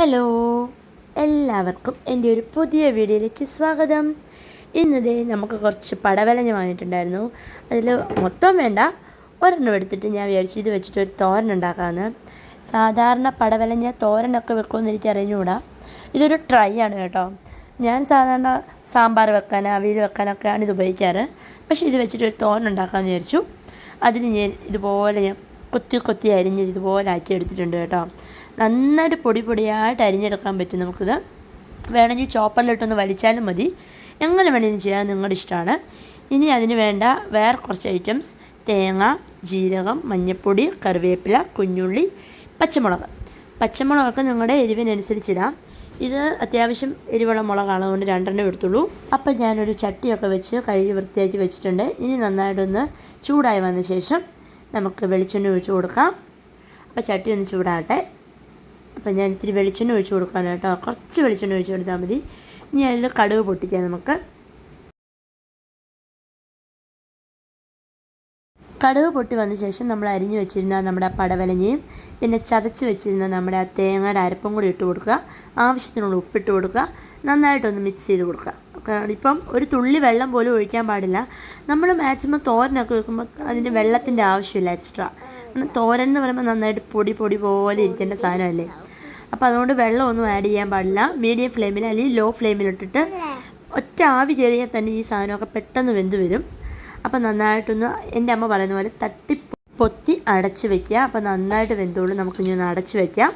Hello എല്ലാവർക്കും എന്റെ ഒരു പുതിയ വീഡിയോയിലേക്ക് സ്വാഗതം. ഇന്നതേ നമുക്ക് കുറച്ച് പടവലഞ്ഞ് വാങ്ങിയിട്ടുണ്ടായിരുന്നു. അതിൽ മൊത്തം വേണ്ട ഒരെണ്ണം എടുത്തിട്ട് ഞാൻ വിചാരിച്ചു ഇത് വെച്ചിട്ട് ഒരു തോരൻ ഉണ്ടാക്കാമെന്ന് സാധാരണ പടവലഞ്ഞ തോരനൊക്കെ വെക്കുമെന്ന് എനിക്ക് അറിഞ്ഞുകൂടാ. ഇതൊരു ട്രൈ ആണ് കേട്ടോ. ഞാൻ സാധാരണ സാമ്പാർ വെക്കാൻ അവിയൽ വെക്കാനൊക്കെയാണ് ഇത് ഉപയോഗിക്കാറ്. പക്ഷേ ഇത് വെച്ചിട്ട് ഒരു തോരൻ ഉണ്ടാക്കാമെന്ന് വിചാരിച്ചു. അതിന് ഞാൻ ഇതുപോലെ ഞാൻ കൊത്തി കൊത്തി അരിഞ്ഞ് ഇതുപോലെ ആക്കി എടുത്തിട്ടുണ്ട് കേട്ടോ. നന്നായിട്ട് പൊടി പൊടിയായിട്ട് അരിഞ്ഞെടുക്കാൻ പറ്റും നമുക്കിത്. വേണമെങ്കിൽ ചോപ്പറിലിട്ടൊന്ന് വലിച്ചാലും മതി. എങ്ങനെ വേണമെങ്കിലും ചെയ്യാൻ നിങ്ങളുടെ ഇഷ്ടമാണ്. ഇനി അതിന് വേണ്ട വേറെ കുറച്ച് ഐറ്റംസ് തേങ്ങ ജീരകം മഞ്ഞൾപ്പൊടി കറിവേപ്പില കുഞ്ഞുള്ളി പച്ചമുളക്. പച്ചമുളകൊക്കെ നിങ്ങളുടെ എരിവിനനുസരിച്ചിടാം ഇത് അത്യാവശ്യം എരിവുള്ള മുളകാണ് അതുകൊണ്ട് രണ്ടെണ്ണം എടുത്തുള്ളൂ. അപ്പം ഞാനൊരു ചട്ടിയൊക്കെ വെച്ച് കഴുകി വൃത്തിയാക്കി വെച്ചിട്ടുണ്ട്. ഇനി നന്നായിട്ടൊന്ന് ചൂടായി വന്ന ശേഷം നമുക്ക് വെളിച്ചെണ്ണ ഒഴിച്ച് കൊടുക്കാം. അപ്പോൾ ചട്ടി ഒന്ന് ചൂടാകട്ടെ. അപ്പോൾ ഞാൻ ഇത്തിരി വെളിച്ചെണ്ണ ഒഴിച്ച് കൊടുക്കാൻ കേട്ടോ. കുറച്ച് വെളിച്ചെണ്ണ ഒഴിച്ച് കൊടുത്താൽ മതി. ഇനി അതിൽ കടുക് പൊട്ടിക്കാം നമുക്ക്. കടുക് പൊട്ടി വന്ന ശേഷം നമ്മൾ അരിഞ്ഞു വെച്ചിരുന്ന നമ്മുടെ പടവലഞ്ഞയും പിന്നെ ചതച്ച് വെച്ചിരുന്ന നമ്മുടെ ആ തേങ്ങയുടെ അരപ്പും കൂടി ഇട്ട് കൊടുക്കുക. ആവശ്യത്തിനുള്ള ഉപ്പിട്ട് കൊടുക്കുക. നന്നായിട്ടൊന്ന് മിക്സ് ചെയ്ത് കൊടുക്കുക. ഇപ്പം ഒരു തുള്ളി വെള്ളം പോലും ഒഴിക്കാൻ പാടില്ല. നമ്മൾ മാക്സിമം തോരനൊക്കെ വെക്കുമ്പോൾ അതിന് വെള്ളത്തിന്റെ ആവശ്യമില്ല എക്സ്ട്രാ തോരൻ എന്ന് പറയുമ്പോൾ നന്നായിട്ട് പൊടി പൊടി പോലെ ഇരിക്കേണ്ട സാധനമല്ലേ? അപ്പോൾ അതുകൊണ്ട് വെള്ളമൊന്നും ആഡ് ചെയ്യാൻ പാടില്ല. മീഡിയം ഫ്ലെയിമിൽ അല്ലെങ്കിൽ ലോ ഫ്ലെയിമിലിട്ടിട്ട് ഒറ്റ ആവി കയറിയാൽ തന്നെ ഈ സാധനമൊക്കെ പെട്ടെന്ന് വെന്ത് വരും. അപ്പം നന്നായിട്ടൊന്ന് എന്റെ അമ്മ പറയുന്ന പോലെ തട്ടി പൊത്തി അടച്ച് വെക്കുക. അപ്പോൾ നന്നായിട്ട് വെന്തോളൂ നമുക്കിനി ഒന്ന് അടച്ച് വയ്ക്കാം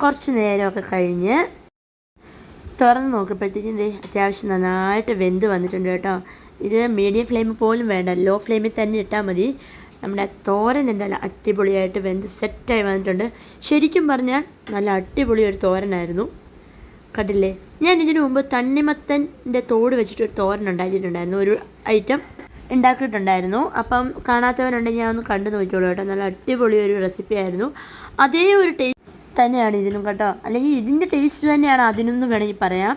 കുറച്ച് നേരമൊക്കെ കഴിഞ്ഞ് തുറന്ന് നോക്കുമ്പോഴത്തേക്കും അത്യാവശ്യം നന്നായിട്ട് വെന്ത് വന്നിട്ടുണ്ട് കേട്ടോ. ഇത് മീഡിയം ഫ്ലെയിം പോലും വേണ്ട. ലോ ഫ്ലെയിമിൽ തന്നെ ഇട്ടാൽ മതി. നമ്മുടെ തോരൻ എന്തായാലും അടിപൊളിയായിട്ട് വെന്ത് സെറ്റായി വന്നിട്ടുണ്ട്. ശരിക്കും പറഞ്ഞാൽ നല്ല അടിപൊളി ഒരു തോരനായിരുന്നു. കണ്ടില്ലേ? ഞാൻ ഇതിനു മുമ്പ് തണ്ണിമത്തന്റെ തോട് വെച്ചിട്ട് ഒരു തോരൻ ഉണ്ടാക്കിയിട്ടുണ്ടായിരുന്നു. ഒരു ഐറ്റം ഉണ്ടാക്കിയിട്ടുണ്ടായിരുന്നു. അപ്പം കാണാത്തവരുണ്ടെങ്കിൽ ഞാൻ ഒന്ന് കണ്ടു നോക്കിക്കോളൂ കേട്ടോ. നല്ല അടിപൊളി ഒരു റെസിപ്പി ആയിരുന്നു. അതേ ഒരു ടേസ്റ്റ് തന്നെയാണ് ഇതിനും കേട്ടോ. അല്ലെങ്കിൽ ഇതിന്റെ ടേസ്റ്റ് തന്നെയാണ് അതിനെന്ന് വേണമെങ്കിൽ പറയാം.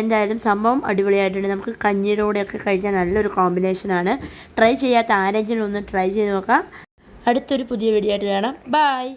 എന്തായാലും സംഭവം അടിപൊളിയായിട്ടുണ്ട്. നമുക്ക് കഞ്ഞിയിലൂടെയൊക്കെ കഴിക്കാൻ നല്ലൊരു കോമ്പിനേഷനാണ് ട്രൈ ചെയ്യാത്ത ആരെങ്കിലും ഒന്ന് ട്രൈ ചെയ്ത് നോക്കാം. അടുത്തൊരു പുതിയ വീഡിയോ ആയിട്ട് കാണാം. ബായ്